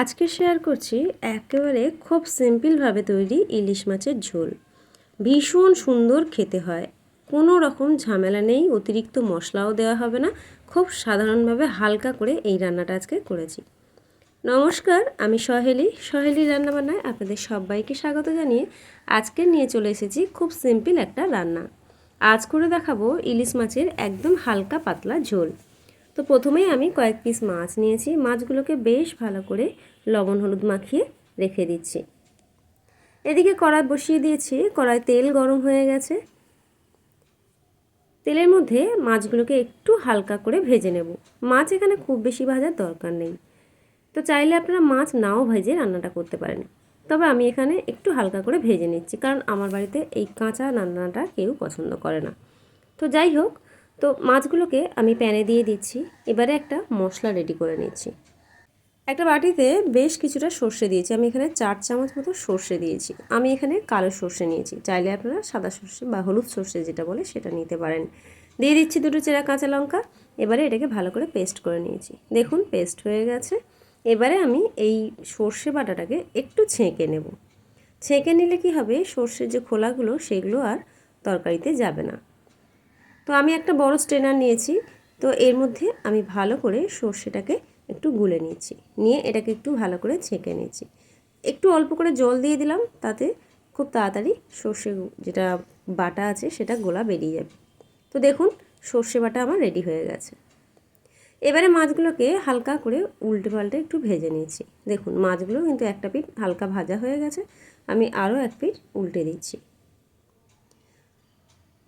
আজকে শেয়ার করছি একেবারে খুব সিম্পলভাবে তৈরি ইলিশ মাছের ঝোল। ভীষণ সুন্দর খেতে হয়। কোনো রকম ঝামেলা নেই, অতিরিক্ত মশলাও দেওয়া হবে না। খুব সাধারণভাবে হালকা করে এই রান্নাটা আজকে করেছি। নমস্কার, আমি সহেলি। সহেলি রান্নাবান্নায় আপনাদের সবাইকে স্বাগত জানিয়ে আজকে নিয়ে চলে এসেছি খুব সিম্পল একটা রান্না। আজ করে দেখাবো ইলিশ মাছের একদম হালকা পাতলা ঝোল। তো প্রথমেই আমি কয়েক পিস মাছ নিয়েছি। মাছগুলোকে বেশ ভালো করে লবণ, হলুদ মাখিয়ে রেখে দিচ্ছি। এদিকে কড়াই বসিয়ে দিয়েছি। কড়াই তেল গরম হয়ে গেছে। তেলের মধ্যে মাছগুলোকে একটু হালকা করে ভেজে নেব। মাছ এখানে খুব বেশি ভাজার দরকার নেই। তো চাইলে আপনারা মাছ নাও ভেজে রান্নাটা করতে পারেন। তবে আমি এখানে একটু হালকা করে ভেজে নিচ্ছি। কারণ আমার বাড়িতে এই কাঁচা রান্নাটা কেউ পছন্দ করে না। তো যাই হোক তো মাছগুলোকে আমি প্যানে দিয়ে দিচ্ছি। এবারে একটা মশলা রেডি করে নিচ্ছি। একটা বাটিতে বেশ কিছুটা সর্ষে দিয়েছি। আমি এখানে চার চামচ মতো সর্ষে দিয়েছি। আমি এখানে কালো সর্ষে নিয়েছি। চাইলে আপনারা সাদা সর্ষে বা হলুদ সর্ষে যেটা বলে সেটা নিতে পারেন। দিয়ে দিচ্ছি দুটো চেরা কাঁচা লঙ্কা। এবারে এটাকে ভালো করে পেস্ট করে নিয়েছি। দেখুন পেস্ট হয়ে গেছে। এবারে আমি এই সর্ষে বাটাটাকে একটু ছেঁকে নেব। ছেঁকে নিলে কি হবে? সর্ষের যে খোলাগুলো, সেগুলো আর তরকারিতে যাবে না। তো আমি একটা বড় স্ট্রেনার নিয়েছি, তো এর মধ্যে আমি ভালো করে সর্ষেটাকে একটু গুলে নিয়েছি। নিয়ে এটাকে একটু ভালো করে ছেঁকে নিয়েছি। একটু অল্প করে জল দিয়ে দিলাম, তাতে খুব তাড়াতাড়ি সর্ষে যেটা বাটা আছে সেটা গোলা বেরিয়ে যাবে। তো দেখুন, সর্ষে বাটা আমার রেডি হয়ে গেছে। এবারে মাছগুলোকে হালকা করে উল্টে পাল্টে একটু ভেজে নিয়েছি। দেখুন, মাছগুলো কিন্তু একটা পিঠ হালকা ভাজা হয়ে গেছে, আমি আরও এক পিঠ উল্টে দিচ্ছি।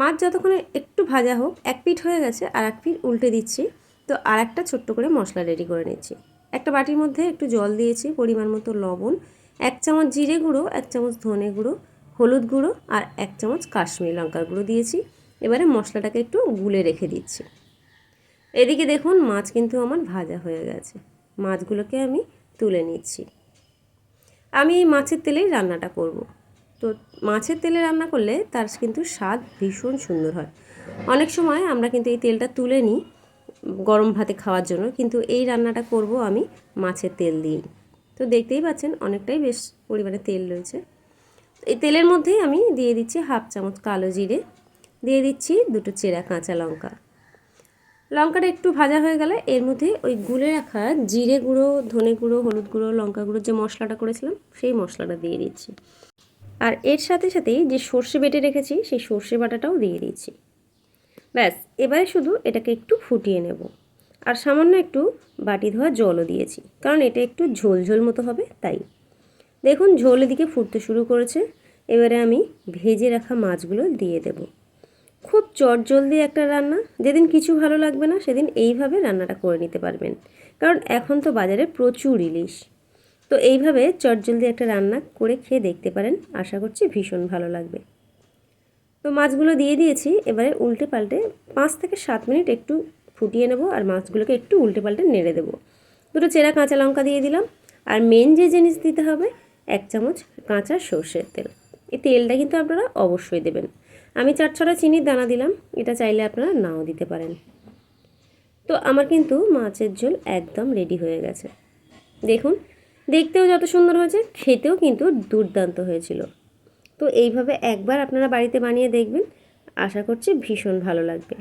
মাছ যতক্ষণে একটু ভাজা হোক, এক পিঠ হয়ে গেছে আর এক পিঠ উল্টে দিচ্ছি। তো আর একটা ছোট্ট করে মশলা রেডি করে নিচ্ছি। একটা বাটির মধ্যে একটু জল দিয়েছি, পরিমাণ মতো লবণ, এক চামচ জিরে গুঁড়ো, এক চামচ ধনে গুঁড়ো, হলুদ গুঁড়ো আর এক চামচ কাশ্মীরি লঙ্কার গুঁড়ো দিয়েছি। এবারে মশলাটাকে একটু গুলে রেখে দিচ্ছি। এদিকে দেখুন, মাছ কিন্তু আমার ভাজা হয়ে গেছে। মাছগুলোকে আমি তুলে নিচ্ছি। আমি এই মাছের তেলেই রান্নাটা করব। তো মাছের তেলে রান্না করলে তার কিন্তু স্বাদ ভীষণ সুন্দর হয়। অনেক সময় আমরা কিন্তু এই তেলটা তুলে নিই গরম ভাতে খাওয়ার জন্য, কিন্তু এই রান্নাটা করব আমি মাছের তেল দিয়েই। তো দেখতেই পাচ্ছেন অনেকটাই বেশ পরিমাণে তেল রয়েছে। এই তেলের মধ্যেই আমি দিয়ে দিচ্ছি হাফ চামচ কালো জিরে, দিয়ে দিচ্ছি দুটো চেরা কাঁচা লঙ্কা। লঙ্কাটা একটু ভাজা হয়ে গেলে এর মধ্যে ওই গুলে রাখা জিরে গুঁড়ো, ধনে গুঁড়ো, হলুদ গুঁড়ো, লঙ্কা গুঁড়ো যে মশলাটা করেছিলাম সেই মশলাটা দিয়ে দিচ্ছি। আর এর সাথে সাথেই যে সর্ষে বেটে রেখেছি, সেই সর্ষে বাটাটাও দিয়ে দিচ্ছি। ব্যাস, এবারে শুধু এটাকে একটু ফুটিয়ে নেব। আর সামান্য একটু বাটি ধোয়া জলও দিয়েছি, কারণ এটা একটু ঝোল ঝোল মতো হবে, তাই। দেখুন, ঝোল এদিকে ফুটতে শুরু করেছে। এবারে আমি ভেজে রাখা মাছগুলো দিয়ে দেব। খুব চটজলদি একটা রান্না, যেদিন কিছু ভালো লাগবে না, সেদিন এইভাবে রান্নাটা করে নিতে পারবেন। কারণ এখন তো বাজারে প্রচুর ইলিশ। তো এইভাবে চটজলদি একটা রান্না করে খেয়ে দেখতে পারেন। আশা করছি ভীষণ ভালো লাগবে। তো মাছগুলো দিয়ে দিয়েছি, এবারে উল্টে পাল্টে পাঁচ থেকে সাত মিনিট একটু ফুটিয়ে নেব আর মাছগুলোকে একটু উল্টে পাল্টে নেড়ে দেবো। দুটো চেরা কাঁচা লঙ্কা দিয়ে দিলাম আর মেন যে জিনিস দিতে হবে, এক চামচ কাঁচা সর্ষের তেল। এই তেলটা কিন্তু আপনারা অবশ্যই দেবেন। আমি চার ছটা চিনির দানা দিলাম, এটা চাইলে আপনারা নাও দিতে পারেন। তো আমার কিন্তু মাছের ঝোল একদম রেডি হয়ে গেছে। দেখুন দেখতেও যত সুন্দর হয়েছে, খেতেও কিন্তু দুর্দান্ত হয়েছিল। তো এইভাবে একবার আপনারা বাড়িতে বানিয়ে দেখবেন, আশা করছি ভীষণ ভালো লাগবে।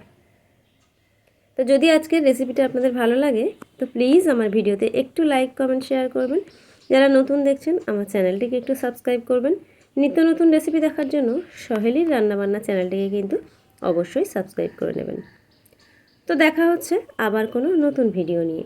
তো যদি আজকের রেসিপিটা আপনাদের ভালো লাগে, তো প্লিজ আমার ভিডিওতে একটু লাইক কমেন্ট শেয়ার করবেন। যারা নতুন দেখছেন, আমার চ্যানেলটিকে একটু সাবস্ক্রাইব করবেন। নিত্য নতুন রেসিপি দেখার জন্য সহেলির রান্নাবান্না চ্যানেলটিকে কিন্তু অবশ্যই সাবস্ক্রাইব করে নেবেন। তো দেখা হচ্ছে আবার কোনো নতুন ভিডিও নিয়ে।